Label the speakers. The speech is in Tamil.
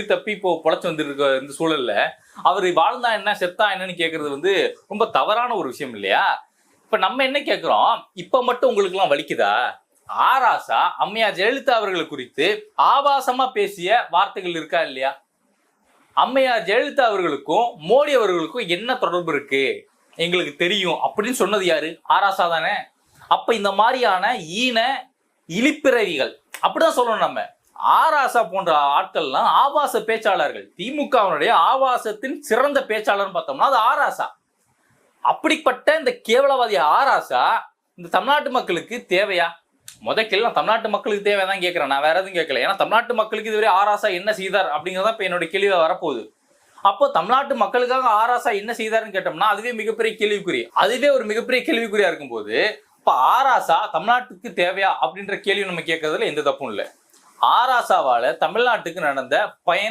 Speaker 1: தப்பி இப்போ பொழைச்சு வந்துருக்க இந்த சூழல்ல அவர் வாழ்ந்தா என்ன செத்தா என்னன்னு கேட்கறது வந்து ரொம்ப தவறான ஒரு விஷயம் இல்லையா? இப்ப நம்ம என்ன கேட்கிறோம் இப்ப மட்டும் உங்களுக்கு எல்லாம் வலிக்குதா? ஆராசா அம்மையா ஜெயலலிதா அவர்களை குறித்து ஆபாசமா பேசிய வார்த்தைகள் இருக்கா இல்லையா? அம்மையார் ஜெயலலிதா அவர்களுக்கும் மோடி அவர்களுக்கும் என்ன தொடர்பு இருக்கு? எங்களுக்கு தெரியும். அப்படின்னு சொன்னது யாரு? ஆராசா தானே. அப்ப இந்த மாதிரியான ஈன இழிப்பிறவிகள் அப்படிதான் சொல்லணும் நம்ம. ஆராசா போன்ற ஆட்கள்லாம் ஆபாச பேச்சாளர்கள். திமுகவினுடைய ஆபாசத்தின் சிறந்த பேச்சாளர்னு பார்த்தோம்னா அது ஆராசா. அப்படிப்பட்ட இந்த கேவலவாதி ஆராசா இந்த தமிழ்நாட்டு மக்களுக்கு தேவையா? முதக்கில் நான் தமிழ்நாட்டு மக்களுக்கு தேவைதான் கேட்கிறேன். நான் வேற எதுவும் கேட்கல. ஏன்னா தமிழ்நாட்டு மக்களுக்கு இதுவரை ஆராசா என்ன செய்தார் அப்படிங்கிறதா இப்போ என்னோட கேள்வியா வரப்போகுது. அப்போ தமிழ்நாட்டு மக்களுக்காக ஆராசா என்ன செய்தாருன்னு கேட்டோம்னா அதுவே மிகப்பெரிய கேள்விக்குறி. அதுவே ஒரு மிகப்பெரிய கேள்விக்குறியா இருக்கும்போது இப்போ ஆராசா தமிழ்நாட்டுக்கு தேவையா அப்படின்ற கேள்வி நம்ம கேட்கறதுல எந்த தப்பும் இல்லை. ஆராசாவால தமிழ்நாட்டுக்கு நடந்த பயன்